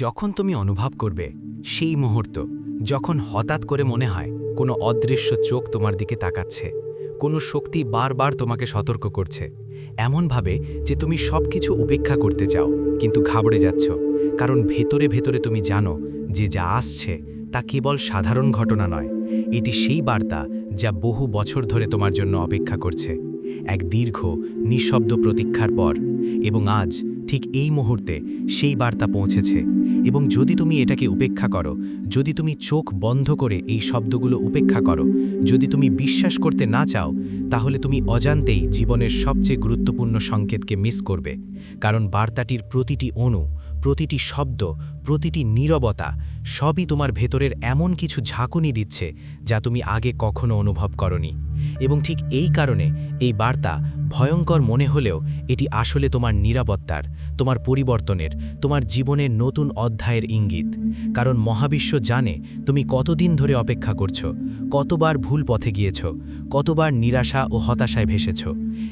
যখন তুমি অনুভব করবে সেই মুহূর্ত, যখন হঠাৎ করে মনে হয় কোনো অদৃশ্য চোখ তোমার দিকে তাকাচ্ছে, কোনো শক্তি বারবার তোমাকে সতর্ক করছে, এমনভাবে যে তুমি সব কিছু উপেক্ষা করতে চাও, কিন্তু ঘাবড়ে যাচ্ছ, কারণ ভেতরে ভেতরে তুমি জানো যে যা আসছে তা কেবল সাধারণ ঘটনা নয়। এটি সেই বার্তা যা বহু বছর ধরে তোমার জন্য অপেক্ষা করছে। এক দীর্ঘ, নিঃশব্দ প্রতীক্ষার পর এবং আজ ঠিক এই মুহূর্তে সেই বার্তা পৌঁছেছে। এবং যদি তুমি এটাকে উপেক্ষা করো, যদি তুমি চোখ বন্ধ করে এই শব্দগুলো উপেক্ষা করো, যদি তুমি বিশ্বাস করতে না চাও, তাহলে তুমি অজান্তেই জীবনের সবচেয়ে গুরুত্বপূর্ণ সংকেতকে মিস করবে। কারণ বার্তাটির প্রতিটি অণু, প্রতিটি শব্দ, প্রতিটি নীরবতা সবই তোমার ভেতরের এমন কিছু ঝাঁকুনি দিচ্ছে যা তুমি আগে কখনো অনুভব করনি। এবং ঠিক এই কারণে এই বার্তা ভয়ঙ্কর মনে হলেও এটি আসলে তোমার নিরাপত্তার, তোমার পরিবর্তনের, তোমার জীবনের নতুন অধ্যায়ের ইঙ্গিত। কারণ মহাবিশ্ব জানে তুমি কতদিন ধরে অপেক্ষা করছ, কতবার ভুল পথে গিয়েছ, কতবার নিরাশা ও হতাশায় ভেসেছ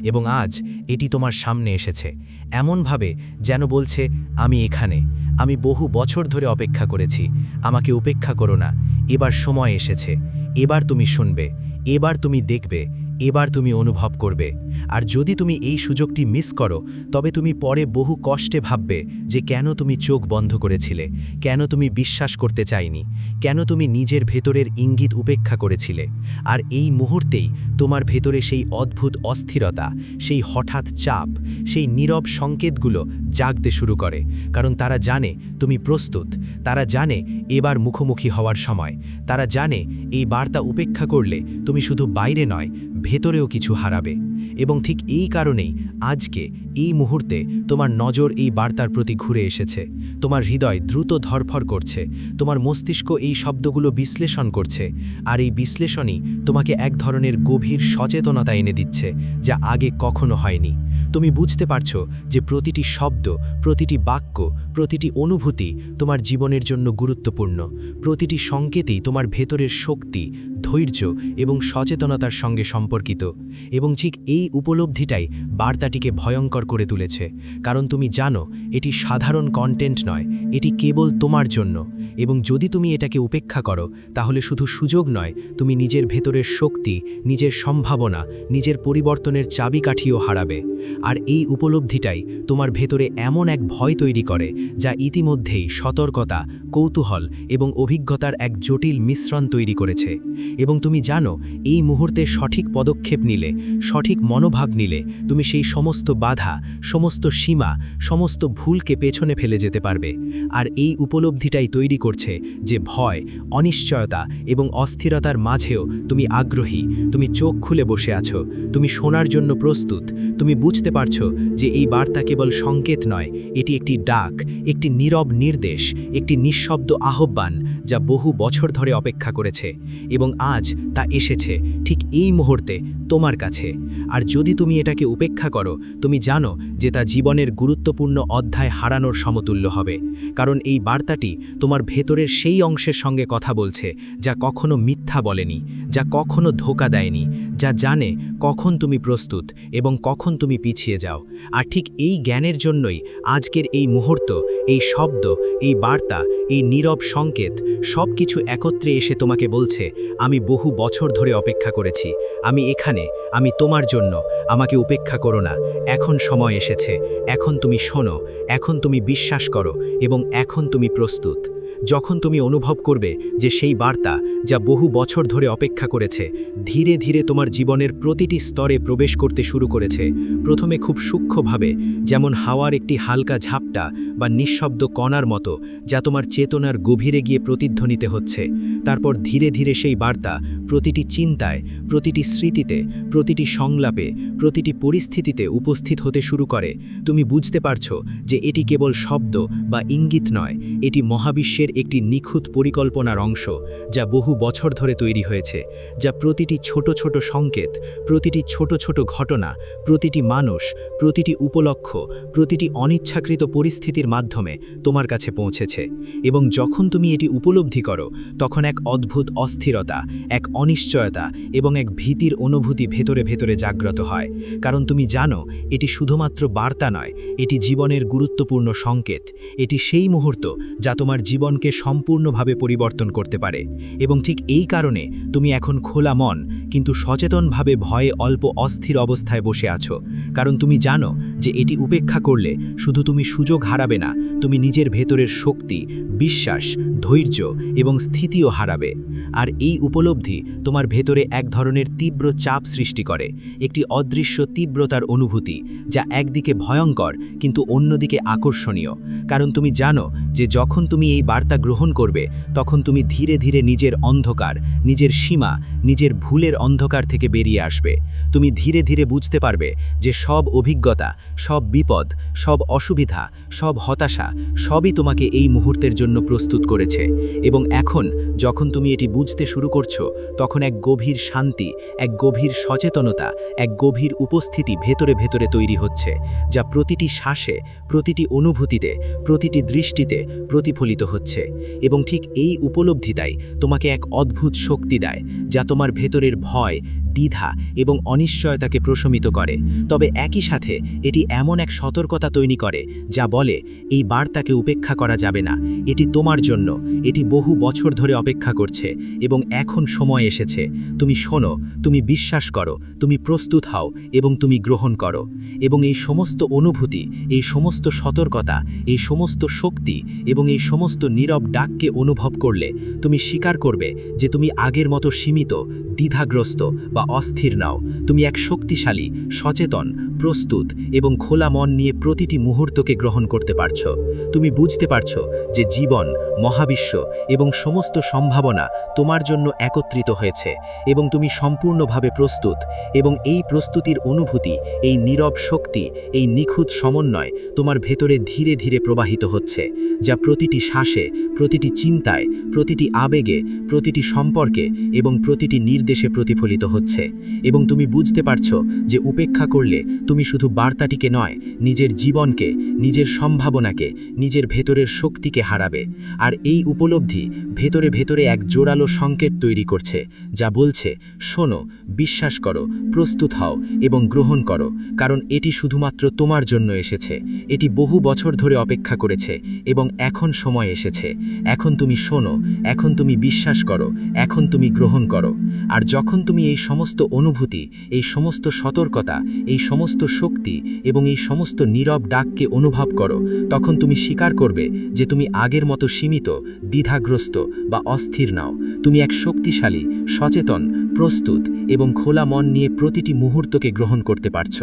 এবং আজ এটি তোমার সামনে এসেছে, এমনভাবে যেন বলছে, আমি এখানে, আমি বহু বছর ধরে অপেক্ষা করেছি, আমাকে উপেক্ষা করো না, এবার সময় এসেছে এবার তুমি শুনবে এবার তুমি দেখবে এবার তুমি অনুভব করবে। আর যদি তুমি এই সুযোগটি মিস করো, তবে তুমি পরে বহু কষ্টে ভাববে যে কেন তুমি চোখ বন্ধ করেছিলে, কেন তুমি বিশ্বাস করতে চাইনি, কেন তুমি নিজের ভেতরের ইঙ্গিত উপেক্ষা করেছিলে। আর এই মুহূর্তেই তোমার ভেতরে সেই অদ্ভুত অস্থিরতা, সেই হঠাৎ চাপ, সেই নীরব সংকেতগুলো জাগতে শুরু করে। কারণ তারা জানে তুমি প্রস্তুত, তারা জানে এবার মুখোমুখি হওয়ার সময়, তারা জানে এই বার্তা উপেক্ষা করলে তুমি শুধু বাইরে নয় ভেতরেও কিছু হারাবে। এবং ঠিক এই কারণেই আজকে এই মুহূর্তে তোমার নজর এই বার্তার প্রতি ঘুরে এসেছে। তোমার হৃদয় দ্রুত ধরফর করছে। তোমার মস্তিষ্ক এই শব্দগুলো বিশ্লেষণ করছে। আর এই বিশ্লেষণই তোমাকে এক ধরনের গভীর সচেতনতা এনে দিচ্ছে, যা আগে কখনো হয়নি। তুমি বুঝতে পারছ যে প্রতিটি শব্দ, প্রতিটি বাক্য, প্রতিটি অনুভূতি তোমার জীবনের জন্য গুরুত্বপূর্ণ। প্রতিটি সংকেতই তোমার ভেতরের শক্তি, ধৈর্য এবং সচেতনতার সঙ্গে সম্পর্কিত। এবং ঠিক এই উপলব্ধিটাই বার্তাটিকে ভয়ঙ্কর করে তুলেছে। কারণ তুমি জানো, এটি সাধারণ কন্টেন্ট নয়, এটি কেবল তোমার জন্য। এবং যদি তুমি এটাকে উপেক্ষা করো, তাহলে শুধু সুযোগ নয়, তুমি নিজের ভেতরের শক্তি, নিজের সম্ভাবনা, নিজের পরিবর্তনের চাবিকাঠিও হারাবে। আর এই উপলব্ধিটাই তোমার ভেতরে এমন এক ভয় তৈরি করে, যা ইতিমধ্যেই সতর্কতা, কৌতূহল এবং অভিজ্ঞতার এক জটিল মিশ্রণ তৈরি করেছে। এবং তুমি জানো, এই মুহূর্তে সঠিক পদক্ষেপ নিলে, সঠিক মনোভাব নিলে তুমি সেই সমস্ত বাধা, সমস্ত সীমা, সমস্ত ভুলকে পেছনে ফেলে যেতে পারবে। আর এই উপলব্ধিটাই তৈরি করছে যে ভয়, অনিশ্চয়তা এবং অস্থিরতার মাঝেও তুমি আগ্রহী, তুমি চোখ খুলে বসে আছো, তুমি শোনার জন্য প্রস্তুত, তুমি বুঝতে পারছ যে এই বার্তা কেবল সংকেত নয়, এটি একটি ডাক, একটি নীরব নির্দেশ, একটি নিঃশব্দ আহ্বান যা বহু বছর ধরে অপেক্ষা করেছে এবং আজ তা এসেছে ঠিক এই মুহূর্তে তোমার কাছে। আর যদি তুমি এটাকে উপেক্ষা করো তুমি জানো যে তা জীবনের গুরুত্বপূর্ণ অধ্যায় হারানোর সমতুল্য হবে, কারণ এই বার্তাটি তোমার ভেতরের সেই অংশের সঙ্গে কথা বলছে, যা কখনো মিথ্যা বলেনি, যা কখনো ধোকা দেয়নি, যা জানে কখন তুমি প্রস্তুত এবং কখন তুমি পিছিয়ে যাও। আর ঠিক এই জ্ঞানের জন্যই আজকের এই মুহূর্ত, এই শব্দ, এই বার্তা, এই নীরব সংকেত সব কিছু একত্রে এসে তোমাকে বলছে, আমি বহু বছর ধরে অপেক্ষা করেছি, আমি এখানে, আমি তোমার জন্য, আমাকে উপেক্ষা করো না, এখন সময় এসেছে। এখন তুমি শোনো এখন তুমি বিশ্বাস করো এবং এখন তুমি প্রস্তুত। যখন তুমি অনুভব করবে যে সেই বার্তা যা বহু বছর ধরে অপেক্ষা করেছে, ধীরে ধীরে তোমার জীবনের প্রতিটি স্তরে প্রবেশ করতে শুরু করেছে। প্রথমে খুব সূক্ষ্মভাবে, যেমন হাওয়ার একটি হালকা ঝাপটা বা নিঃশব্দ কণার মতো যা তোমার চেতনার গভীরে গিয়ে প্রতিধ্বনিতে হচ্ছে। তারপর ধীরে ধীরে সেই বার্তা প্রতিটি চিন্তায়, প্রতিটি স্মৃতিতে, প্রতিটি সংলাপে, প্রতিটি পরিস্থিতিতে উপস্থিত হতে শুরু করে। তুমি বুঝতে পারছ যে এটি কেবল শব্দ বা ইঙ্গিত নয়, এটি মহাবিশ্বের একটি নিখুঁত পরিকল্পনার অংশ, যা বহু বছর ধরে তৈরি হয়েছে, যা প্রতিটি ছোট ছোট সংকেত, প্রতিটি ছোট ছোট ঘটনা, প্রতিটি মানুষ, প্রতিটি উপলক্ষ, প্রতিটি অনিচ্ছাকৃত পরিস্থিতির মাধ্যমে তোমার কাছে পৌঁছেছে। এবং যখন তুমি এটি উপলব্ধি করো, তখন এক অদ্ভুত অস্থিরতা, এক অনিশ্চয়তা এবং এক ভীতির অনুভূতি ভেতরে ভেতরে জাগ্রত হয়। কারণ তুমি জানো, এটি শুধুমাত্র বার্তা নয়, এটি জীবনের গুরুত্বপূর্ণ সংকেত, এটি সেই মুহূর্ত যা তোমার জীবনকে সম্পূর্ণভাবে পরিবর্তন করতে পারে এবং ঠিক এই কারণে তুমি এখন খোলা মন, কিন্তু সচেতনভাবে ভয়ে অল্প অস্থির অবস্থায় বসে আছো। কারণ তুমি জানো যে এটি উপেক্ষা করলে শুধু তুমি সুযোগ হারাবে না, তুমি নিজের ভেতরের শক্তি, বিশ্বাস, ধৈর্য এবং স্থিতিও হারাবে। আর এই উপলব্ধি তোমার ভেতরে এক ধরনের তীব্র চাপ সৃষ্টি করে, একটি অদৃশ্য তীব্রতার অনুভূতি, যা একদিকে ভয়ঙ্কর কিন্তু অন্যদিকে আকর্ষণীয়। কারণ তুমি জানো যে যখন তুমি এই বার্তা গ্রহণ করবে, তখন তুমি ধীরে ধীরে নিজের অন্ধকার, নিজের সীমা, নিজের ভুলের অন্ধকার থেকে বেরিয়ে আসবে। তুমি ধীরে ধীরে বুঝতে পারবে যে সব অভিজ্ঞতা, সব বিপদ, সব অসুবিধা, সব হতাশা, সবই তোমাকে এই মুহূর্তের জন্য প্রস্তুত করেছে। এবং এখন, যখন তুমি এটি বুঝতে শুরু করছ, তখন এক গভীর শান্তি, এক গভীর সচেতনতা, এক গভীর উপস্থিতি ভেতরে ভেতরে তৈরি হচ্ছে, যা প্রতিটি শ্বাসে, প্রতিটি অনুভূতিতে, প্রতিটি দৃষ্টিতে প্রতিফলিত হচ্ছে। এবং ঠিক এই উপলব্ধিতাই তোমাকে এক অদ্ভুত শক্তি দেয়, যা তোমার ভেতরের ভয়, দ্বিধা এবং অনিশ্চয়তাকে প্রশমিত করে। তবে একই সাথে এটি এমন এক সতর্কতা তৈরি করে, যা বলে, এই বার্তাকে উপেক্ষা করা যাবে না। এটি তোমার জন্য। এটি বহু বছর ধরে অপেক্ষা করছে এবং এখন সময় এসেছে। তুমি শোনো, তুমি বিশ্বাস করো, তুমি প্রস্তুত হও এবং তুমি গ্রহণ করো। এবং এই সমস্ত অনুভূতি, এই সমস্ত সতর্কতা, এই সমস্ত শক্তি এবং এই সমস্ত নীরব ডাককে অনুভব করলে তুমি স্বীকার করবে যে তুমি আগের মতো সীমিত, দ্বিধাগ্রস্ত বা অস্থির নাও। তুমি এক শক্তিশালী, সচেতন, প্রস্তুত এবং খোলা মন নিয়ে প্রতিটি মুহূর্তকে গ্রহণ করতে পারছ। তুমি বুঝতে পারছ যে জীবন, মহাবিশ্ব এবং সমস্ত সম্ভাবনা তোমার জন্য একত্রিত হয়েছে এবং তুমি সম্পূর্ণভাবে প্রস্তুত এবং এই প্রস্তুতির অনুভূতি, এই নীরব শক্তি, এই নিখুঁত সমন্বয় তোমার ভেতরে ধীরে ধীরে প্রবাহিত হচ্ছে, যা প্রতিটি শ্বাসে প্রতিটি চিন্তায়, প্রতিটি আবেগে, প্রতিটি সম্পর্কে এবং প্রতিটি নির্দেশে প্রতিফলিত হচ্ছে। এবং তুমি বুঝতে পারছ যে উপেক্ষা করলে তুমি শুধু বার্তাটিকে নয়, নিজের জীবনকে, নিজের সম্ভাবনাকে, নিজের ভেতরের শক্তিকে হারাবে। আর এই উপলব্ধি ভেতরে ভেতরে এক জোরালো সংকেত তৈরি করছে, যা বলছে, শোনো, বিশ্বাস করো, প্রস্তুত হও এবং গ্রহণ করো, কারণ এটি শুধুমাত্র তোমার জন্য এসেছে। এটি বহু বছর ধরে অপেক্ষা করেছে এবং এখন সময় এসেছে। এখন তুমি শোনো, এখন তুমি বিশ্বাস করো, এখন তুমি গ্রহণ করো। আর যখন তুমি এই সমস্ত অনুভূতি, এই সমস্ত সতর্কতা, এই সমস্ত শক্তি এবং এই সমস্ত নীরব ডাককে অনুভব করো, তখন তুমি স্বীকার করবে যে তুমি আগের মতো সীমিত, দ্বিধাগ্রস্ত বা অস্থির নাও। তুমি এক শক্তিশালী, সচেতন প্রস্তুত এবং খোলা মন নিয়ে প্রতিটি মুহূর্তকে গ্রহণ করতে পারছ।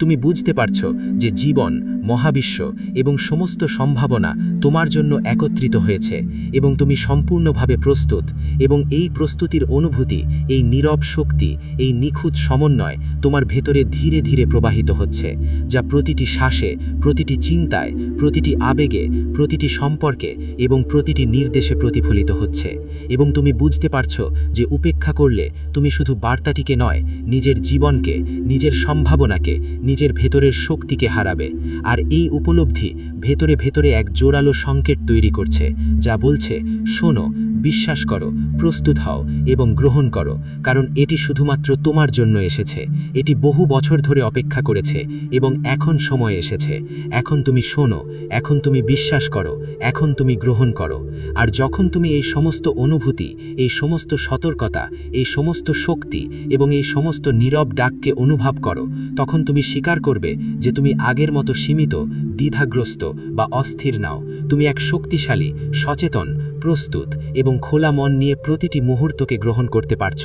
তুমি বুঝতে পারছ যে জীবন, মহাবিশ্ব এবং সমস্ত সম্ভাবনা তোমার জন্য একত্রিত হয়েছে এবং তুমি সম্পূর্ণভাবে প্রস্তুত এবং এই প্রস্তুতির অনুভূতি, এই নীরব শক্তি, এই নিখুঁত সমন্বয় তোমার ভেতরে ধীরে ধীরে প্রবাহিত হচ্ছে, যা প্রতিটি শ্বাসে, প্রতিটি চিন্তায়, প্রতিটি আবেগে, প্রতিটি সম্পর্কে এবং প্রতিটি নির্দেশে প্রতিফলিত হচ্ছে এবং তুমি বুঝতে পারছ যে উপেক্ষা করলে তুমি শুধু বার্তাটিকে নয়, নিজের জীবনকে, নিজের সম্ভাবনাকে, নিজের ভেতরের শক্তিকে হারাবে। আর এই উপলব্ধি ভেতরে ভেতরে এক জোরালো সংকেত তৈরি করছে, যা বলছে, শোনো, বিশ্বাস করো, প্রস্তুত হও এবং গ্রহণ করো, কারণ এটি শুধুমাত্র তোমার জন্য এসেছে। এটি বহু বছর ধরে অপেক্ষা করেছে এবং এখন সময় এসেছে। এখন তুমি শোনো, এখন তুমি বিশ্বাস করো, এখন তুমি গ্রহণ করো। আর যখন তুমি এই সমস্ত অনুভূতি, এই সমস্ত সতর্কতা, এই সমস্ত শক্তি এবং এই সমস্ত নীরব ডাককে অনুভব করো, তখন তুমি স্বীকার করবে যে তুমি আগের মতো সীমিত, দ্বিধাগ্রস্ত বা অস্থির নাও। তুমি এক শক্তিশালী, সচেতন প্রস্তুত এবং খোলা মন নিয়ে প্রতিটি মুহূর্তকে গ্রহণ করতে পারছ।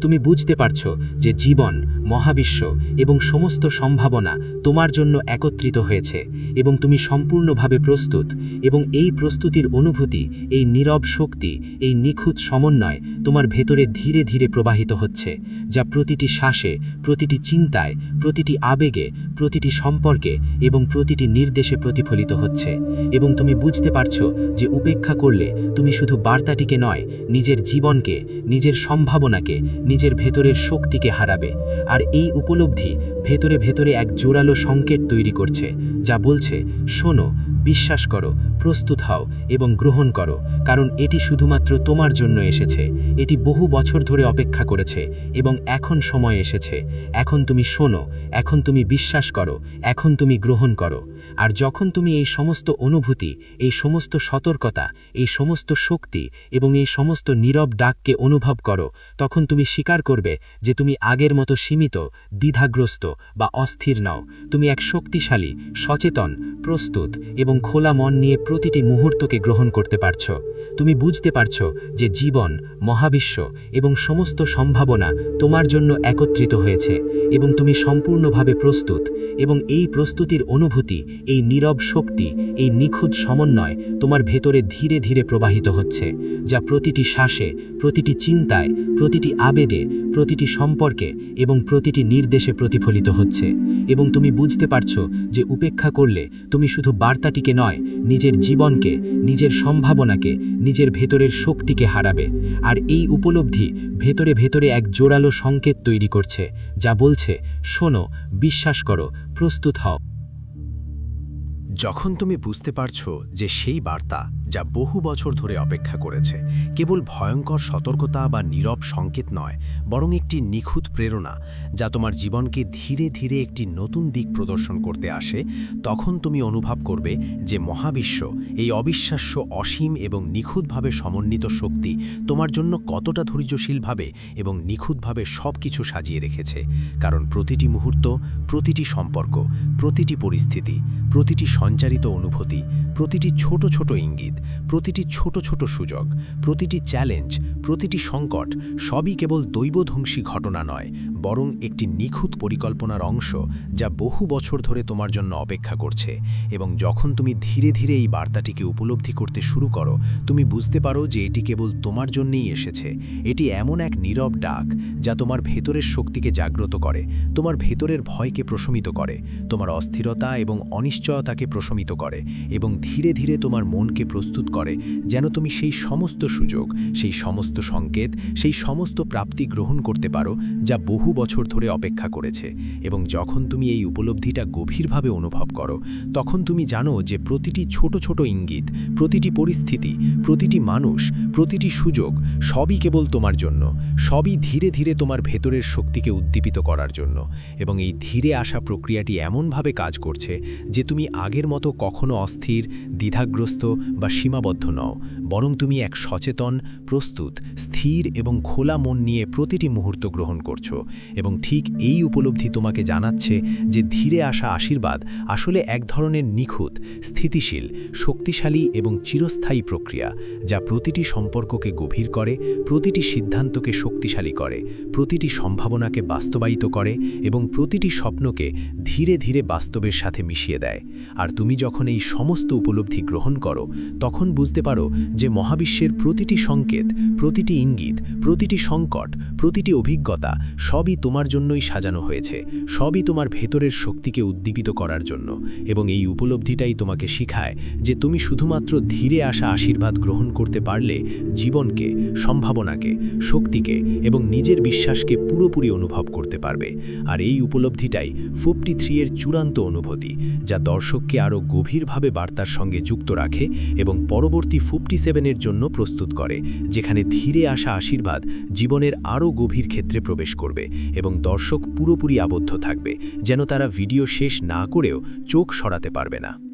তুমি বুঝতে পারছ যে জীবন, মহাবিশ্ব এবং সমস্ত সম্ভাবনা তোমার জন্য একত্রিত হয়েছে এবং তুমি সম্পূর্ণভাবে প্রস্তুত এবং এই প্রস্তুতির অনুভূতি, এই নীরব শক্তি, এই নিখুঁত সমন্বয় তোমার ভেতরে ধীরে ধীরে প্রবাহিত হচ্ছে, যা প্রতিটি শ্বাসে, প্রতিটি চিন্তায়, প্রতিটি আবেগে, প্রতিটি সম্পর্কে এবং প্রতিটি নির্দেশে প্রতিফলিত হচ্ছে এবং তুমি বুঝতে পারছ যে উপেক্ষা করলে তুমি শুধু বার্তাটিকে নয়, নিজের জীবনকে, নিজের সম্ভাবনাকে, নিজের ভেতরের শক্তিকে হারাবে। আর এই উপলব্ধি ভেতরে ভেতরে এক জোরালো সংকেত তৈরি করছে, যা বলছে, শোনো বিশ্বাস করো, প্রস্তুত হও এবং গ্রহণ করো, কারণ এটি শুধুমাত্র তোমার জন্য এসেছে, এটি বহু বছর ধরে অপেক্ষা করেছে এবং এখন সময় এসেছে, এখন তুমি শোনো, এখন তুমি বিশ্বাস করো, এখন তুমি গ্রহণ করো, আর যখন তুমি এই সমস্ত অনুভূতি, এই সমস্ত সতর্কতা, এই সমস্ত শক্তি এবং এই সমস্ত নীরব ডাককে অনুভব করো, তখন তুমি স্বীকার করবে যে তুমি আগের মতো সীমিত, দ্বিধাগ্রস্ত বা অস্থির নাও, তুমি এক শক্তিশালী, সচেতন, প্রস্তুত এবং খোলা মন নিয়ে প্রতিটি মুহূর্তকে গ্রহণ করতে পারছ। তুমি বুঝতে পারছ যে জীবন, মহাবিশ্ব এবং সমস্ত সম্ভাবনা তোমার জন্য একত্রিত হয়েছে এবং তুমি সম্পূর্ণভাবে প্রস্তুত এবং এই প্রস্তুতির অনুভূতি, এই নীরব শক্তি, এই নিখুঁত সমন্বয় তোমার ভেতরে ধীরে ধীরে প্রবাহিত হচ্ছে, যা প্রতিটি শ্বাসে, প্রতিটি চিন্তায়, প্রতিটি আবেগে, প্রতিটি সম্পর্কে এবং প্রতিটি নির্দেশে প্রতিফলিত হচ্ছে এবং তুমি বুঝতে পারছ যে উপেক্ষা করলে তুমি শুধু বার্তাটিকে নয়, নিজের জীবনকে, নিজের সম্ভাবনাকে, নিজের ভেতরের শক্তিকে হারাবে। আর এই উপলব্ধি ভেতরে ভেতরে এক জোরালো সংকেত তৈরি করছে, যা বলছে, শোনো, বিশ্বাস করো, প্রস্তুত হও। যখন তুমি বুঝতে পারছ যে সেই বার্তা যা বহু বছর ধরে অপেক্ষা করেছে। কেবল ভয়ঙ্কর সতর্কতা বা নীরব সংকেত নয়, বরং একটি নিখুঁত প্রেরণা, যা তোমার জীবনকে ধীরে ধীরে একটি নতুন দিক প্রদর্শন করতে আসে, তখন তুমি অনুভব করবে যে মহাবিশ্ব, এই অবিশ্বাস্য, অসীম এবং নিখুঁতভাবে সমন্বিত শক্তি তোমার জন্য কতটা ধৈর্যশীলভাবে এবং নিখুঁতভাবে সব কিছু সাজিয়ে রেখেছে। কারণ প্রতিটি মুহূর্ত, প্রতিটি সম্পর্ক, প্রতিটি পরিস্থিতি, প্রতিটি সঞ্চারিত অনুভূতি, প্রতিটি ছোট ছোট ইঙ্গিত প্রতিটি ছোট ছোট সুযোগ প্রতিটি চ্যালেঞ্জ প্রতিটি সংকট সবই কেবল দৈবধ্বংসী ঘটনা নয় বরং একটি নিখুঁত পরিকল্পনার অংশ যা বহু বছর ধরে তোমার জন্য অপেক্ষা করছে এবং যখন তুমি ধীরে ধীরে এই বার্তাটিকে উপলব্ধি করতে শুরু করো, তুমি বুঝতে পারো যে এটি কেবল তোমার জন্যেই এসেছে। এটি এমন এক নীরব ডাক যা তোমার ভেতরের শক্তিকে জাগ্রত করে, তোমার ভেতরের ভয়কে প্রশমিত করে, তোমার অস্থিরতা এবং অনিশ্চয়তাকে প্রশমিত করে এবং ধীরে ধীরে তোমার মনকে প্রস্তুত করে যেন তুমি সেই সমস্ত সুযোগ, সেই সমস্ত সংকেত, সেই সমস্ত প্রাপ্তি গ্রহণ করতে পারো যা বহু বছর ধরে অপেক্ষা করেছে এবং যখন তুমি এই উপলব্ধিটা গভীরভাবে অনুভব করো, তখন তুমি জানো যে প্রতিটি ছোট ছোট ইঙ্গিত, প্রতিটি পরিস্থিতি, প্রতিটি মানুষ, প্রতিটি সুযোগ সবই কেবল তোমার জন্য, সবই ধীরে ধীরে তোমার ভেতরের শক্তিকে উদ্দীপিত করার জন্য এবং এই ধীরে আসা প্রক্রিয়াটি এমনভাবে কাজ করছে যে তুমি আগের মতো কখনো অস্থির, দ্বিধাগ্রস্ত বা সীমাবদ্ধ নও, বরং তুমি এক সচেতন, প্রস্তুত, স্থির এবং খোলা মন নিয়ে প্রতিটি মুহূর্ত গ্রহণ করছ এবং ঠিক এই উপলব্ধি তোমাকে জানাচ্ছে যে ধীরে আসা আশীর্বাদ আসলে এক ধরনের নিখুঁত, স্থিতিশীল, শক্তিশালী এবং চিরস্থায়ী প্রক্রিয়া যা প্রতিটি সম্পর্ককে গভীর করে, প্রতিটি সিদ্ধান্তকে শক্তিশালী করে, প্রতিটি সম্ভাবনাকে বাস্তবায়িত করে এবং প্রতিটি স্বপ্নকে ধীরে ধীরে বাস্তবের সাথে মিশিয়ে দেয়। আর তুমি যখন এই সমস্ত উপলব্ধি গ্রহণ করো, তখন বুঝতে পারো যে মহাবিশ্বের প্রতিটি সংকেত, প্রতিটি ইঙ্গিত, প্রতিটি সংকট, প্রতিটি অভিজ্ঞতা সবই তোমার জন্যই সাজানো হয়েছে, সবই তোমার ভেতরের শক্তিকে উদ্দীপিত করার জন্য, এবং এই উপলব্ধিটাই তোমাকে শিখায় যে তুমি শুধুমাত্র ধীরে আসা আশীর্বাদ গ্রহণ করতে পারলে জীবনকে, সম্ভাবনাকে, শক্তিকে এবং নিজের বিশ্বাসকে পুরোপুরি অনুভব করতে পারবে। আর এই উপলব্ধিটাই ফিফটি থ্রি এর চূড়ান্ত অনুভূতি, যা দর্শককে আরও গভীরভাবে বার্তার সঙ্গে যুক্ত রাখে এবং পরবর্তী ফিফটি সেভেনের জন্য প্রস্তুত করে, যেখানে ধীরে আসা আশীর্বাদ জীবনের আরও গভীর ক্ষেত্রে প্রবেশ করবে। এবং দর্শক পুরোপুরি আবদ্ধ থাকবে, যেন তারা ভিডিও শেষ না করেও চোখ সরাতে পারবে না।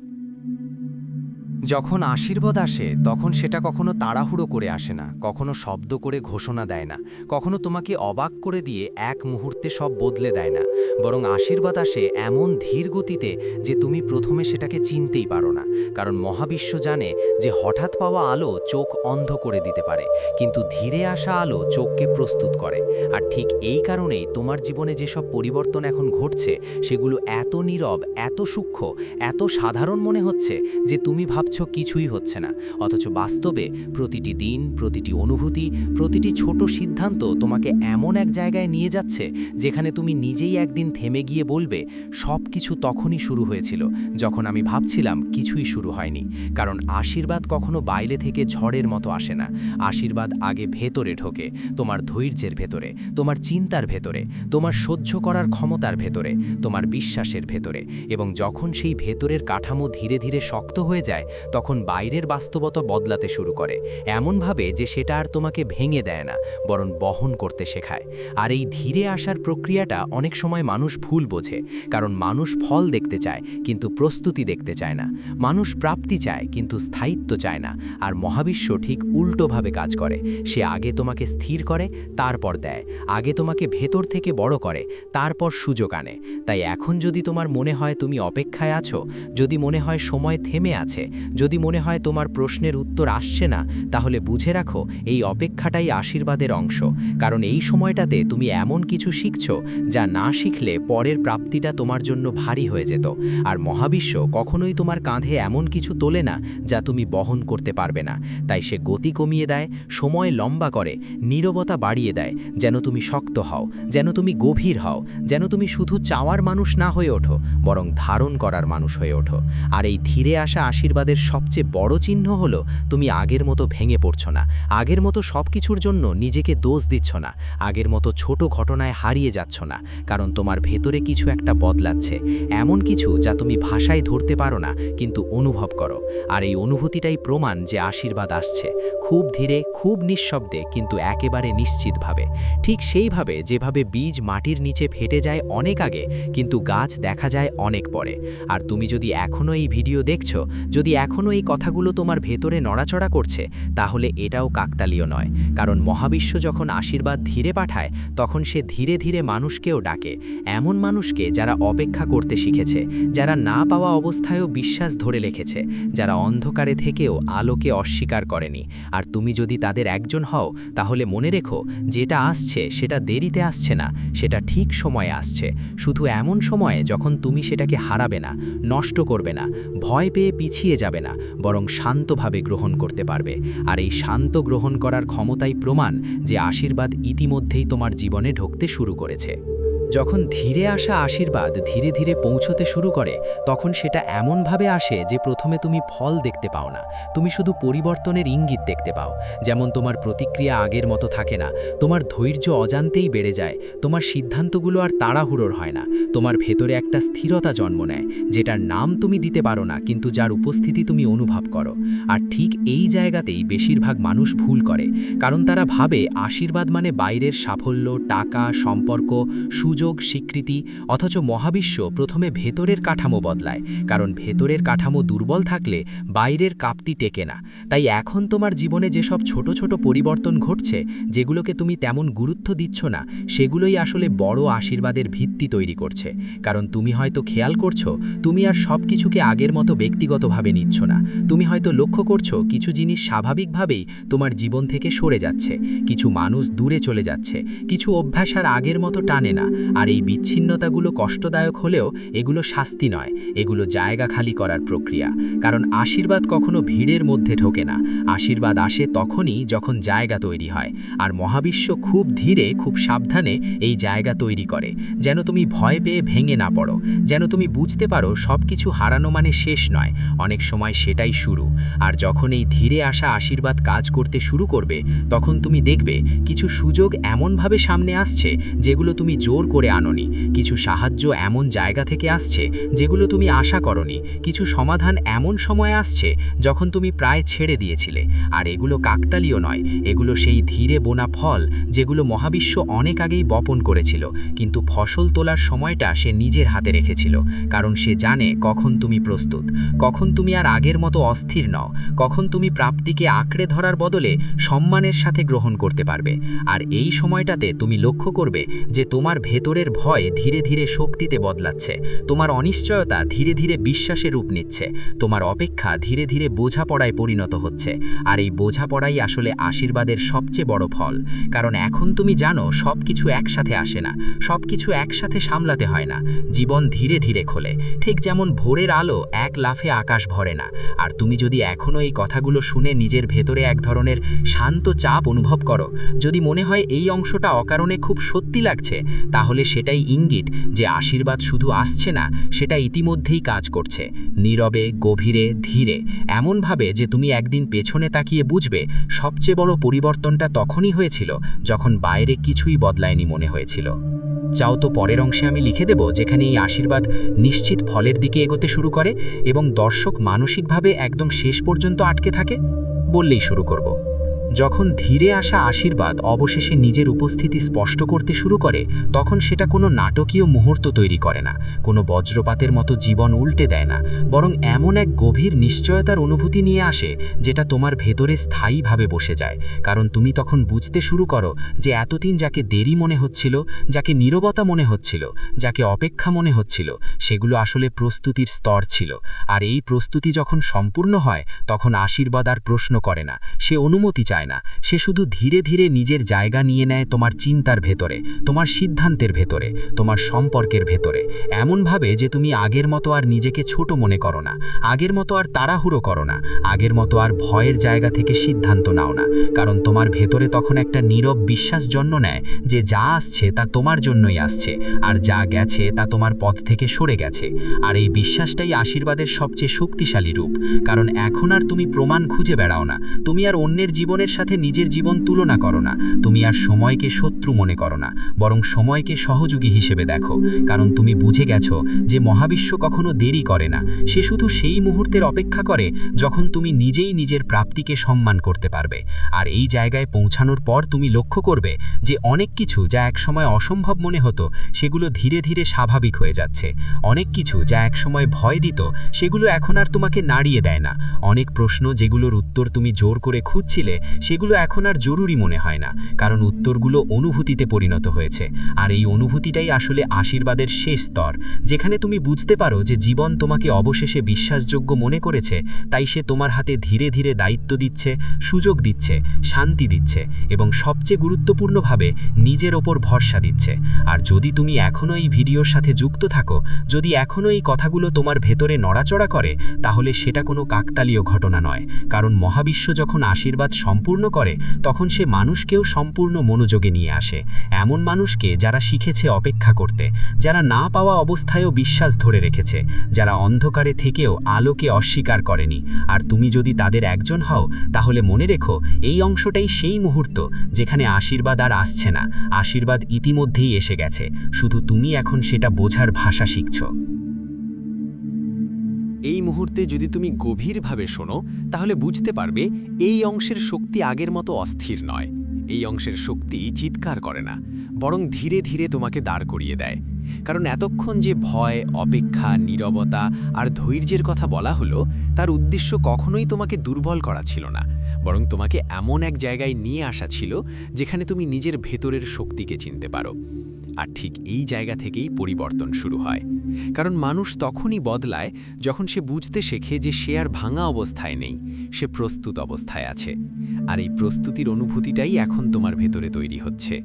যখন আশীর্বাদ আসে, তখন সেটা কখনো তাড়াহুড়ো করে আসে না, কখনো শব্দ করে ঘোষণা দেয় না, কখনো তোমাকে অবাক করে দিয়ে এক মুহূর্তে সব বদলে দেয় না, বরং আশীর্বাদ আসে এমন ধীর গতিতে যে তুমি প্রথমে সেটাকে চিনতেই পারো না, কারণ মহাবিশ্ব জানে যে হঠাৎ পাওয়া আলো চোখ অন্ধ করে দিতে পারে, কিন্তু ধীরে আসা আলো চোখকে প্রস্তুত করে, আর ঠিক এই কারণেই তোমার জীবনে যেসব পরিবর্তন এখন ঘটছে, সেগুলো এত নীরব, এত সূক্ষ্ম, এত সাধারণ মনে হচ্ছে যে তুমি ভাবছ ভাবছ কিছুই হচ্ছে না। অথচ বাস্তবে প্রতিটি দিন, প্রতিটি অনুভূতি, প্রতিটি ছোট সিদ্ধান্ত তোমাকে এমন এক জায়গায় নিয়ে যাচ্ছে যেখানে তুমি নিজেই একদিন থেমে গিয়ে বলবে সব কিছু তখনই শুরু হয়েছিল যখন আমি ভাবছিলাম কিছুই শুরু হয়নি। কারণ আশীর্বাদ কখনো বাইরে থেকে ঝড়ের মতো আসে না। আশীর্বাদ আগে ভেতরে ঢোকে, তোমার ধৈর্যের ভেতরে, তোমার চিন্তার ভেতরে, তোমার সহ্য করার ক্ষমতার ভেতরে, তোমার বিশ্বাসের ভেতরে এবং যখন সেই ভেতরের কাঠামো ধীরে ধীরে শক্ত হয়ে যায় তখন বাইরের বাস্তবতা বদলাতে শুরু করে। এমনভাবে যে সেটা আর তোমাকে ভেঙে দেয় না, বরং বহন করতে শেখায়। আর এই ধীরে আসার প্রক্রিয়াটা অনেক সময় মানুষ ভুল বোঝে, কারণ মানুষ ফল দেখতে চায়, কিন্তু প্রস্তুতি দেখতে চায় না। মানুষ প্রাপ্তি চায়, কিন্তু স্থায়িত্ব চায় না। আর মহাবিশ্ব ঠিক উল্টোভাবে কাজ করে। সে আগে তোমাকে স্থির করে, তারপর দেয়। আগে তোমাকে ভেতর থেকে বড় করে, তারপর সুযোগ আনে। তাই এখন যদি তোমার মনে হয় তুমি অপেক্ষায় আছো, যদি মনে হয় সময় থেমে আছে যদি মনে হয় তোমার প্রশ্নের উত্তর আসছে না, তাহলে বুঝে রাখো এই অপেক্ষাটাই আশীর্বাদের অংশ। কারণ এই সময়টাতে তুমি এমন কিছু শিখছো যা না শিখলে পরের প্রাপ্তিটা তোমার জন্য ভারী হয়ে যেত। আর মহাবিশ্ব কখনোই তোমার কাঁধে এমন কিছু তোলে না যা তুমি বহন করতে পারবে না। তাই সে গতি কমিয়ে দেয়, সময় লম্বা করে, নীরবতা বাড়িয়ে দেয়, যেন তুমি শক্ত হও, যেন তুমি গভীর হও, যেন তুমি শুধু চাওয়ার মানুষ না হয়ে ওঠো, বরং ধারণ করার মানুষ হয়ে ওঠো। আর এই ধীরে আসা আশীর্বাদের সবচেয়ে বড় চিহ্ন হলো, তুমি আগের মতো ভেঙে পড়ছো না। আগের মতো সব কিছুর জন্য নিজেকে দোষ দিচ্ছ না। আগের মতো ছোট ঘটনায় হারিয়ে যাচ্ছ না, কারণ তোমার ভেতরে কিছু একটা বদলাচ্ছে। এমন কিছু যা তুমি ভাষায় ধরতে পারো না, কিন্তু অনুভব করো। আর এই অনুভূতিটাই প্রমাণ যে আশীর্বাদ আসছে। খুব ধীরে, খুব নিঃশব্দে, কিন্তু একেবারে নিশ্চিতভাবে। ঠিক সেইভাবে যেভাবে বীজ মাটির নিচে ফেটে যায় অনেক আগে, কিন্তু গাছ দেখা যায় অনেক পরে। আর তুমি যদি এখনও এই ভিডিও দেখছ, যদি এখনও এই কথাগুলো তোমার ভেতরে নড়াচড়া করছে, তাহলে এটাও কাকতালীয় নয়। কারণ মহাবিশ্ব যখন আশীর্বাদ ধীরে পাঠায়, তখন সে ধীরে ধীরে মানুষকেও ডাকে। এমন মানুষকে যারা অপেক্ষা করতে শিখেছে, যারা না পাওয়া অবস্থায়ও বিশ্বাস ধরে রেখেছে, যারা অন্ধকারে থেকেও আলোকে অস্বীকার করেনি। আর তুমি যদি তাদের একজন হও, তাহলে মনে রেখো, যেটা আসছে সেটা দেরিতে আসছে না, সেটা ঠিক সময়ে আসছে। শুধু এমন সময়ে যখন তুমি সেটাকে হারাবে না, নষ্ট করবে না, ভয় পেয়ে পিছিয়ে যাবে। না, বরং শান্তভাবে গ্রহণ করতে পারবে। আর এই শান্ত গ্রহণ করার ক্ষমতাই প্রমাণ যে আশীর্বাদ ইতিমধ্যেই তোমার জীবনে ঢুকতে শুরু করেছে। যখন ধীরে আসা আশীর্বাদ ধীরে ধীরে পৌঁছতে শুরু করে, তখন সেটা এমনভাবে আসে যে প্রথমে তুমি ফল দেখতে পাও না। তুমি শুধু পরিবর্তনের ইঙ্গিত দেখতে পাও। যেমন তোমার প্রতিক্রিয়া আগের মতো থাকে না। তোমার ধৈর্য অজান্তেই বেড়ে যায়। তোমার সিদ্ধান্তগুলো আর তাড়াহুড়োর হয় না। তোমার ভেতরে একটা স্থিরতা জন্ম নেয়, যেটার নাম তুমি দিতে পারো না, কিন্তু যার উপস্থিতি তুমি অনুভব করো। আর ঠিক এই জায়গাতেই বেশিরভাগ মানুষ ভুল করে। কারণ তারা ভাবে আশীর্বাদ মানে বাইরের সাফল্য, টাকা, সম্পর্ক, সুযোগ স্বীকৃতি অথচ মহাবিশ্ব প্রথমে ভেতরের কাঠামো বদলায়, কারণ ভেতরের কাঠামো দুর্বল থাকলে বাইরের কাপ্তি টেকে না। তাই এখন তোমার জীবনে যেসব ছোট ছোট পরিবর্তন ঘটছে, যেগুলোকে তুমি তেমন গুরুত্ব দিচ্ছ না, সেগুলোই আসলে বড় আশীর্বাদের ভিত্তি তৈরি করছে। কারণ তুমি হয়তো খেয়াল করছ, তুমি আর সব কিছুকে আগের মতো ব্যক্তিগতভাবে নিচ্ছ না। তুমি হয়তো লক্ষ্য করছ, কিছু জিনিস স্বাভাবিকভাবেই তোমার জীবন থেকে সরে যাচ্ছে। কিছু মানুষ দূরে চলে যাচ্ছে। কিছু অভ্যাস আর আগের মতো টানে না। আর এই বিচ্ছিন্নতাগুলো কষ্টদায়ক হলেও এগুলো শাস্তি নয়, এগুলো জায়গা খালি করার প্রক্রিয়া। কারণ আশীর্বাদ কখনো ভিড়ের মধ্যে ঢোকে না। আশীর্বাদ আসে তখনই যখন জায়গা তৈরি হয়। আর মহাবিশ্ব খুব ধীরে, খুব সাবধানে এই জায়গা তৈরি করে। যেন তুমি ভয় পেয়ে ভেঙে না পড়ো। যেন তুমি বুঝতে পারো সব কিছু হারানো মানে শেষ নয়। অনেক সময় সেটাই শুরু। আর যখন এই ধীরে আসা আশীর্বাদ কাজ করতে শুরু করবে, তখন তুমি দেখবে কিছু সুযোগ এমনভাবে সামনে আসছে, যেগুলো তুমি জোর করে আনোনি। কিছু সাহায্য এমন জায়গা থেকে আসছে যেগুলো তুমি আশা করনি। কিছু সমাধান এমন সময় আসছে যখন তুমি প্রায় ছেড়ে দিয়েছিলে। আর এগুলো কাকতালীয় নয়। এগুলো সেই ধীরে বোনা ফল যেগুলো মহাবিশ্ব অনেক আগেই বপন করেছিল। কিন্তু ফসল তোলার সময়টা সে নিজের হাতে রেখেছিল। কারণ সে জানে কখন তুমি প্রস্তুত, কখন তুমি আর আগের মতো অস্থির নও, কখন তুমি প্রাপ্তিকে আঁকড়ে ধরার বদলে সম্মানের সাথে গ্রহণ করতে পারবে। আর এই সময়টাতে তুমি লক্ষ্য করবে যে তোমার ভেতর ভেতরের ভয় ধীরে ধীরে শক্তিতে বদলাচ্ছে। তোমার অনিশ্চয়তা ধীরে ধীরে বিশ্বাসে রূপ নিচ্ছে। তোমার অপেক্ষা ধীরে ধীরে বোঝাপড়ায় পরিণত হচ্ছে। আর এই বোঝাপড়াই আসলে আশীর্বাদের সবচেয়ে বড় ফল। কারণ এখন তুমি জানো সব কিছু একসাথে আসে না। সব কিছু একসাথে সামলাতে হয় না। জীবন ধীরে ধীরে খোলে। ঠিক যেমন ভোরের আলো এক লাফে আকাশ ভরে না। আর তুমি যদি এখনও এই কথাগুলো শুনে নিজের ভেতরে এক ধরনের শান্ত চাপ অনুভব করো, যদি মনে হয় এই অংশটা অকারণে খুব সত্যি লাগছে, তাহলে সেটাই ইঙ্গিত যে আশীর্বাদ শুধু আসছে না, সেটা ইতিমধ্যেই কাজ করছে। নীরবে, গভীরে, ধীরে, এমনভাবে যে তুমি একদিন পেছনে তাকিয়ে বুঝবে, সবচেয়ে বড় পরিবর্তনটা তখনই হয়েছিল যখন বাইরে কিছুই বদলায়নি মনে হয়েছিল। চাও তো পরের অংশে আমি লিখে দেব যেখানে এই আশীর্বাদ নিশ্চিত ফলের দিকে এগোতে শুরু করে এবং দর্শক মানসিকভাবে একদম শেষ পর্যন্ত আটকে থাকে? বললেই শুরু করব। যখন ধীরে আসা আশীর্বাদ অবশেষে নিজের উপস্থিতি স্পষ্ট করতে শুরু করে, তখন সেটা কোনো নাটকীয় মুহূর্ত তৈরি করে না, কোনো বজ্রপাতের মতো জীবন উল্টে দেয় না, বরং এমন এক গভীর নিশ্চয়তার অনুভূতি নিয়ে আসে, যেটা তোমার ভেতরে স্থায়ীভাবে বসে যায়। কারণ তুমি তখন বুঝতে শুরু করো যে এতদিন যাকে দেরি মনে হচ্ছিল, যাকে নীরবতা মনে হচ্ছিল, যাকে অপেক্ষা মনে হচ্ছিল, সেগুলো আসলে প্রস্তুতির স্তর ছিল। আর এই প্রস্তুতি যখন সম্পূর্ণ হয়, তখন আশীর্বাদ আর প্রশ্ন করে না, সে অনুমতি চায় না। সে শুধু ধীরে ধীরে নিজের জায়গা নিয়ে নেয় তোমার চিন্তার ভেতরে, তোমার সিদ্ধান্তের ভেতরে, তোমার সম্পর্কের ভেতরে। এমনভাবে যে তুমি আগের মতো আর নিজেকে ছোট মনে করো না, আগের মতো আর তাড়াহুড়ো করো না, আগের মতো আর ভয়ের জায়গা থেকে সিদ্ধান্ত নাও না। কারণ তোমার ভেতরে তখন একটা নীরব বিশ্বাস জন্ম নেয় যে যা আসছে তা তোমার জন্যই আসছে, আর যা গেছে তা তোমার পথ থেকে সরে গেছে। আর এই বিশ্বাসটাই আশীর্বাদের সবচেয়ে শক্তিশালী রূপ। কারণ এখন আর তুমি প্রমাণ খুঁজে বেড়াও না, তুমি আর অন্যের জীবনের সাথে নিজের জীবন তুলনা করো না। তুমি আর সময়কে শত্রু মনে করো না। বরং সময়কে সহযোগী হিসেবে দেখো। কারণ তুমি বুঝে গেছো যে মহাবিশ্ব কখনো দেরি করে না। সে শুধু সেই মুহূর্তের অপেক্ষা করে যখন তুমি নিজেই নিজের প্রাপ্তিকে সম্মান করতে পারবে। আর এই জায়গায় পৌঁছানোর পর তুমি লক্ষ্য করবে যে অনেক কিছু যা একসময় অসম্ভব মনে হতো, সেগুলো ধীরে ধীরে স্বাভাবিক হয়ে যাচ্ছে। অনেক কিছু যা একসময় ভয় দিত, সেগুলো এখন আর তোমাকে নাড়িয়ে দেয় না। অনেক প্রশ্ন যেগুলোর উত্তর তুমি জোর করে খুঁজছিলে সেগুলো এখন আর জরুরি মনে হয় না, কারণ উত্তরগুলো অনুভূতিতে পরিণত হয়েছে। আর এই অনুভূতিটাই আসলে আশীর্বাদের শেষ স্তর, যেখানে তুমি বুঝতে পারো যে জীবন তোমাকে অবশেষে বিশ্বাসযোগ্য মনে করেছে, তাই সে তোমার হাতে ধীরে ধীরে দায়িত্ব দিচ্ছে, সুযোগ দিচ্ছে, শান্তি দিচ্ছে, এবং সবচেয়ে গুরুত্বপূর্ণভাবে নিজের ওপর ভরসা দিচ্ছে। আর যদি তুমি এখনও এই ভিডিওর সাথে যুক্ত থাকো, যদি এখনও এই কথাগুলো তোমার ভেতরে নড়াচড়া করে, তাহলে সেটা কোনো কাকতালীয় ঘটনা নয়, কারণ মহাবিশ্ব যখন আশীর্বাদ সম্পূর্ণ করে, তখন সে মানুষকেও সম্পূর্ণ মনোযোগে নিয়ে আসে। এমন মানুষকে যারা শিখেছে অপেক্ষা করতে, যারা না পাওয়া অবস্থায়ও বিশ্বাস ধরে রেখেছে, যারা অন্ধকারে থেকেও আলোকে অস্বীকার করেনি। আর তুমি যদি তাদের একজন হও, তাহলে মনে রেখো, এই অংশটাই সেই মুহূর্ত যেখানে আশীর্বাদ আর আসছে না। আশীর্বাদ ইতিমধ্যেই এসে গেছে। শুধু তুমি এখন সেটা বোঝার ভাষা শিখছো। এই মুহূর্তে যদি তুমি গভীরভাবে শোনো, তাহলে বুঝতে পারবে এই অংশের শক্তি আগের মতো অস্থির নয়। এই অংশের শক্তি চিৎকার করে না, বরং ধীরে ধীরে তোমাকে দাঁড় করিয়ে দেয়। কারণ এতক্ষণ যে ভয়, অপেক্ষা, নীরবতা আর ধৈর্যের কথা বলা হলো, তার উদ্দেশ্য কখনোই তোমাকে দুর্বল করা ছিল না, বরং তোমাকে এমন এক জায়গায় নিয়ে আসা ছিল, যেখানে তুমি নিজের ভেতরের শক্তিকে চিনতে পারো। আর ঠিক এই জায়গা থেকেই পরিবর্তন শুরু হয়। কারণ মানুষ তখনই বদলায় যখন সে বুঝতে শেখে যে সে আর ভাঙা অবস্থায় নেই, সে প্রস্তুত অবস্থায় আছে। আর এই প্রস্তুতির অনুভূতিটাই এখন তোমার ভেতরে তৈরি হচ্ছে।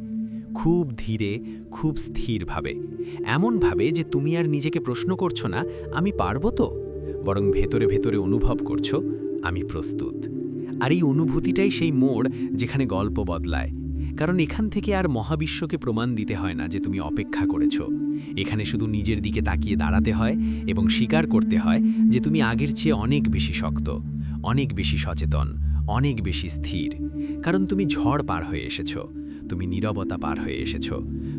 খুব ধীরে, খুব স্থিরভাবে। এমনভাবে যে তুমি আর নিজেকে প্রশ্ন করছ না, আমি পারব তো? বরং ভেতরে ভেতরে অনুভব করছ, আমি প্রস্তুত। আর এই অনুভূতিটাই সেই মোড় যেখানে গল্প বদলায় কারণ এখান থেকে আর মহাবিশ্বকে প্রমাণ দিতে হয় না যে তুমি অপেক্ষা করেছ। এখানে শুধু নিজের দিকে তাকিয়ে দাঁড়াতে হয় এবং স্বীকার করতে হয় যে তুমি আগের চেয়ে অনেক বেশি শক্ত, অনেক বেশি সচেতন, অনেক বেশি স্থির। কারণ তুমি ঝড় পার হয়ে এসেছ। তুমি নীরবতা পার হয়ে এসেছ।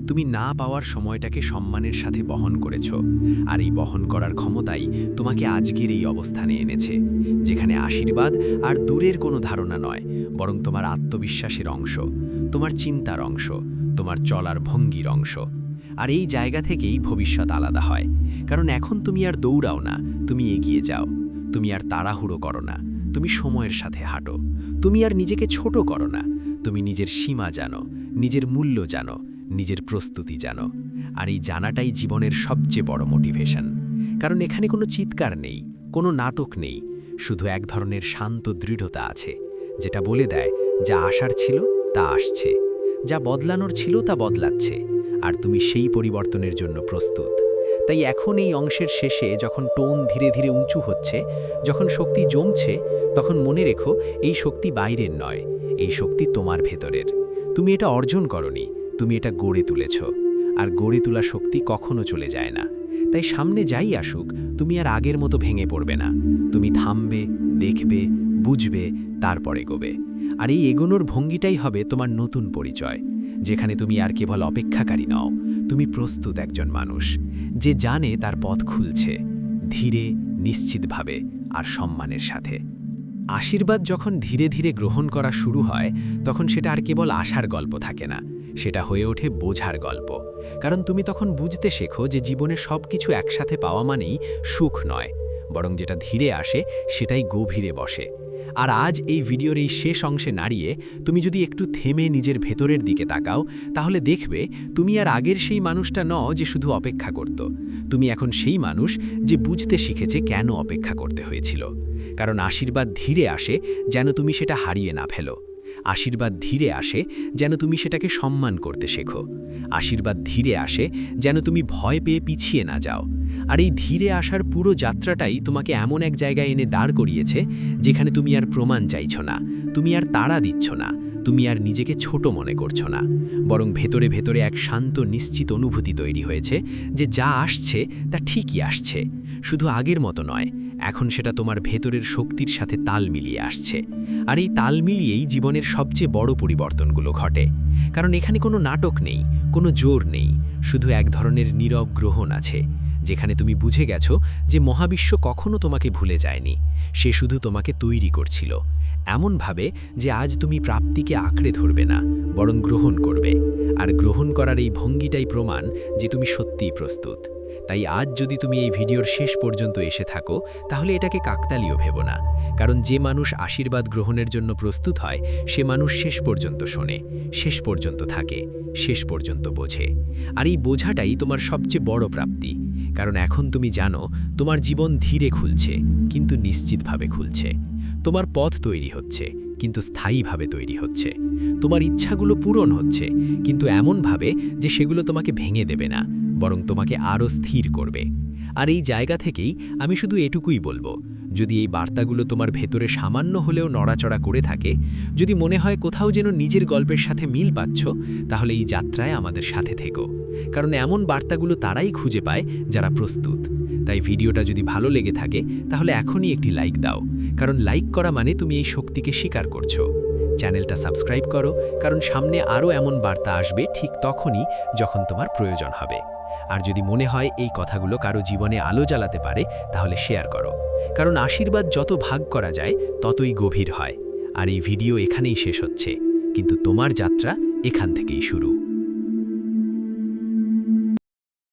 তুমি না পাওয়ার সময়টাকে সম্মানের সাথে বহন করেছ। আর এই বহন করার ক্ষমতাই তোমাকে আজকের এই অবস্থানে এনেছে, যেখানে আশীর্বাদ আর দূরের কোনো ধারণা নয়, বরং তোমার আত্মবিশ্বাসের অংশ, তোমার চিন্তার অংশ, তোমার চলার ভঙ্গির অংশ। আর এই জায়গা থেকেই ভবিষ্যৎ আলাদা হয়, কারণ এখন তুমি আর দৌড়াও না, তুমি এগিয়ে যাও। তুমি আর তাড়াহুড়ো করো না, তুমি সময়ের সাথে হাঁটো। তুমি আর নিজেকে ছোট করো না, তুমি নিজের সীমা জানো নিজের মূল্য জানো, নিজের প্রস্তুতি জানো। আর এই জানাটাই জীবনের সবচেয়ে বড় মোটিভেশন কারণ এখানে কোনো চিৎকার নেই, কোনো নাটক নেই, শুধু এক ধরনের শান্ত দৃঢ়তা আছে, যেটা বলে দেয়, যা আসার ছিল, তা আসছে। যা বদলানোর ছিল, তা বদলাচ্ছে, আর তুমি সেই পরিবর্তনের জন্য প্রস্তুত। তাই এখন এই অংশের শেষে যখন টোন ধীরে ধীরে উঁচু হচ্ছে, যখন শক্তি জমছে, তখন মনে রেখো, এই শক্তি বাইরের নয়, এই শক্তি তোমার ভেতরের। তুমি এটা অর্জন করনি, তুমি এটা গড়ে তুলেছ। আর গড়ে তোলা শক্তি কখনো চলে যায় না। তাই সামনে যাই আসুক, তুমি আর আগের মতো ভেঙে পড়বে না। তুমি থামবে, দেখবে, বুঝবে, তারপরে গোবে আর এই এগোনোর ভঙ্গিটাই হবে তোমার নতুন পরিচয়, যেখানে তুমি আর কেবল অপেক্ষাকারী নও, তুমি প্রস্তুত একজন মানুষ, যে জানে তার পথ খুলছে, ধীরে, নিশ্চিতভাবে, আর সম্মানের সাথে। আশীর্বাদ যখন ধীরে ধীরে গ্রহণ করা শুরু হয়, তখন সেটা আর কেবল আশার গল্প থাকে না, সেটা হয়ে ওঠে বোঝার গল্প। কারণ তুমি তখন বুঝতে শেখো যে জীবনে সব কিছু একসাথে পাওয়া মানেই সুখ নয়, বরং যেটা ধীরে আসে সেটাই গভীরে বসে। আর আজ এই ভিডিওর এই শেষ অংশে নাড়িয়ে তুমি যদি একটু থেমে নিজের ভেতরের দিকে তাকাও, তাহলে দেখবে তুমি আর আগের সেই মানুষটা নও যে শুধু অপেক্ষা করত। তুমি এখন সেই মানুষ যে বুঝতে শিখেছে কেন অপেক্ষা করতে হয়েছিল। কারণ আশীর্বাদ ধীরে আসে যেন তুমি সেটা হারিয়ে না ফেলো। আশীর্বাদ ধীরে আসে যেন তুমি সেটাকে সম্মান করতে শেখো। আশীর্বাদ ধীরে আসে যেন তুমি ভয় পেয়ে পিছিয়ে না যাও। আর এই ধীরে আসার পুরো যাত্রাটাই তোমাকে এমন এক জায়গায় এনে দাঁড় করিয়েছে যেখানে তুমি আর প্রমাণ চাইছ না, তুমি আর তাড়া দিচ্ছ না, তুমি আর নিজেকে ছোট মনে করছ না। বরং ভেতরে ভেতরে এক শান্ত, নিশ্চিত অনুভূতি তৈরি হয়েছে যে যা আসছে তা ঠিকই আসছে, শুধু আগের মতো নয় এখন সেটা তোমার ভেতরের শক্তির সাথে তাল মিলিয়ে আসছে। আর এই তাল মিলিয়েই জীবনের সবচেয়ে বড় পরিবর্তনগুলো ঘটে। কারণ এখানে কোনো নাটক নেই, কোনো জোর নেই, শুধু এক ধরনের নীরব গ্রহণ আছে, যেখানে তুমি বুঝে গেছো যে মহাবিশ্ব কখনো তোমাকে ভুলে যায়নি, সে শুধু তোমাকে তৈরি করছিল। এমনভাবে যে আজ তুমি প্রাপ্তিকে আঁকড়ে ধরবে না, বরং গ্রহণ করবে। আর গ্রহণ করার এই ভঙ্গিটাই প্রমাণ যে তুমি সত্যিই প্রস্তুত। তাই আজ যদি তুমি এই ভিডিওর শেষ পর্যন্ত এসে থাকো, তাহলে এটাকে কাকতালীয় ভেবো না। কারণ যে মানুষ আশীর্বাদ গ্রহণের জন্য প্রস্তুত হয়, সে মানুষ শেষ পর্যন্ত শোনে, শেষ পর্যন্ত থাকে, শেষ পর্যন্ত বোঝে। আর এই বোঝাটাই তোমার সবচেয়ে বড় প্রাপ্তি। কারণ এখন তুমি জানো, তোমার জীবন ধীরে খুলছে, কিন্তু নিশ্চিতভাবে খুলছে। তোমার পথ তৈরি হচ্ছে, কিন্তু স্থায়ীভাবে তৈরি হচ্ছে। তোমার ইচ্ছাগুলো পূরণ হচ্ছে, কিন্তু এমনভাবে যে সেগুলো তোমাকে ভেঙে দেবে না। বরং তোমাকে আরও স্থির করবে। আর এই জায়গা থেকেই আমি শুধু এটুকুই বলব, যদি এই বার্তাগুলো তোমার ভেতরে সামান্য হলেও নড়াচড়া করে থাকে, যদি মনে হয় কোথাও যেন নিজের গল্পের সাথে মিল পাচ্ছ, তাহলে এই যাত্রায় আমাদের সাথে থেকো। কারণ এমন বার্তাগুলো তারাই খুঁজে পায় যারা প্রস্তুত। তাই ভিডিওটা যদি ভালো লেগে থাকে, তাহলে এখনই একটি লাইক দাও। কারণ লাইক করা মানে তুমি এই শক্তিকে স্বীকার করছ। চ্যানেলটা সাবস্ক্রাইব করো, কারণ সামনে আরও এমন বার্তা আসবে ঠিক তখনই যখন তোমার প্রয়োজন হবে। আর যদি মনে হয় এই কথাগুলো কারও জীবনে আলো জ্বালাতে পারে, তাহলে শেয়ার করো। কারণ আশীর্বাদ যত ভাগ করা যায়, ততই গভীর হয়। আর এই ভিডিও এখানেই শেষ হচ্ছে। কিন্তু তোমার যাত্রা এখান থেকেই শুরু।